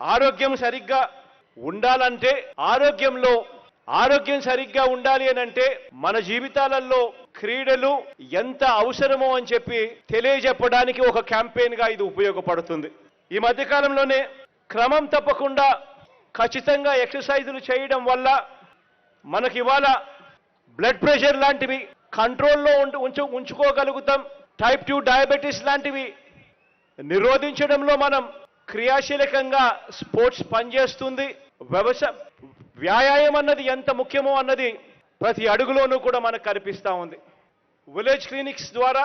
ఆరోగ్యం సరిగ్గా ఉండాలంటే ఆరోగ్యంలో ఆరోగ్యం సరిగ్గా ఉండాలి అని అంటే మన జీవితాలలో క్రీడలు ఎంత అవసరమో అని చెప్పి తెలియజెప్పడానికి ఒక క్యాంపెయిన్గా ఇది ఉపయోగపడుతుంది. ఈ మధ్యకాలంలోనే క్రమం తప్పకుండా ఖచ్చితంగా ఎక్సర్సైజులు చేయడం వల్ల మనకి ఇవాళ బ్లడ్ ప్రెషర్ లాంటివి కంట్రోల్లో ఉండి ఉంచు ఉంచుకోగలుగుతాం. టైప్ టూ డయాబెటీస్ లాంటివి నిరోధించడంలో మనం క్రియాశీలకంగా స్పోర్ట్స్ పనిచేస్తుంది. వ్యవసాయ వ్యాయామం అన్నది ఎంత ముఖ్యమో అన్నది ప్రతి అడుగులోనూ కూడా మనకు కనిపిస్తూ ఉంది. విలేజ్ క్లినిక్స్ ద్వారా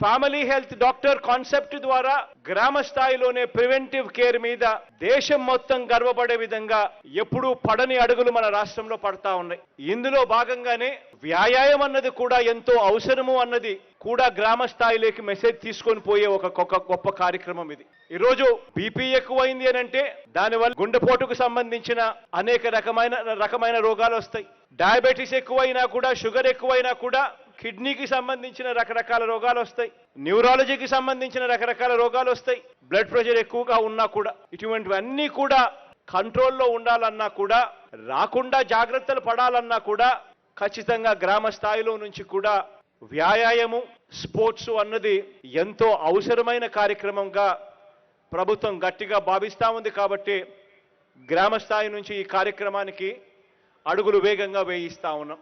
ఫ్యామిలీ హెల్త్ డాక్టర్ కాన్సెప్ట్ ద్వారా గ్రామ స్థాయిలోనే ప్రివెంటివ్ కేర్ మీద దేశం మొత్తం గర్వపడే విధంగా ఎప్పుడూ పడని అడుగులు మన రాష్ట్రంలో పడతా ఉన్నాయి. ఇందులో భాగంగానే వ్యాయామం అన్నది కూడా ఎంతో అవసరము అన్నది కూడా గ్రామ స్థాయిలోకి మెసేజ్ తీసుకొని పోయే ఒక గొప్ప కార్యక్రమం ఇది. ఈరోజు బీపీ ఎక్కువైంది అని అంటే దానివల్ల గుండెపోటుకు సంబంధించిన అనేక రకమైన రకమైన రోగాలు వస్తాయి. డయాబెటీస్ ఎక్కువైనా కూడా షుగర్ ఎక్కువైనా కూడా కిడ్నీకి సంబంధించిన రకరకాల రోగాలు వస్తాయి. న్యూరాలజీకి సంబంధించిన రకరకాల రోగాలు వస్తాయి. బ్లడ్ ప్రెషర్ ఎక్కువగా ఉన్నా కూడా ఇటువంటివన్నీ కూడా కంట్రోల్లో ఉండాలన్నా కూడా రాకుండా జాగ్రత్తలు పడాలన్నా కూడా ఖచ్చితంగా గ్రామ స్థాయిలో నుంచి కూడా వ్యాయామము స్పోర్ట్స్ అన్నది ఎంతో అవసరమైన కార్యక్రమంగా ప్రభుత్వం గట్టిగా భావిస్తా ఉంది కాబట్టి గ్రామ స్థాయి నుంచి ఈ కార్యక్రమానికి అడుగులు వేగంగా వేయిస్తా ఉన్నాం.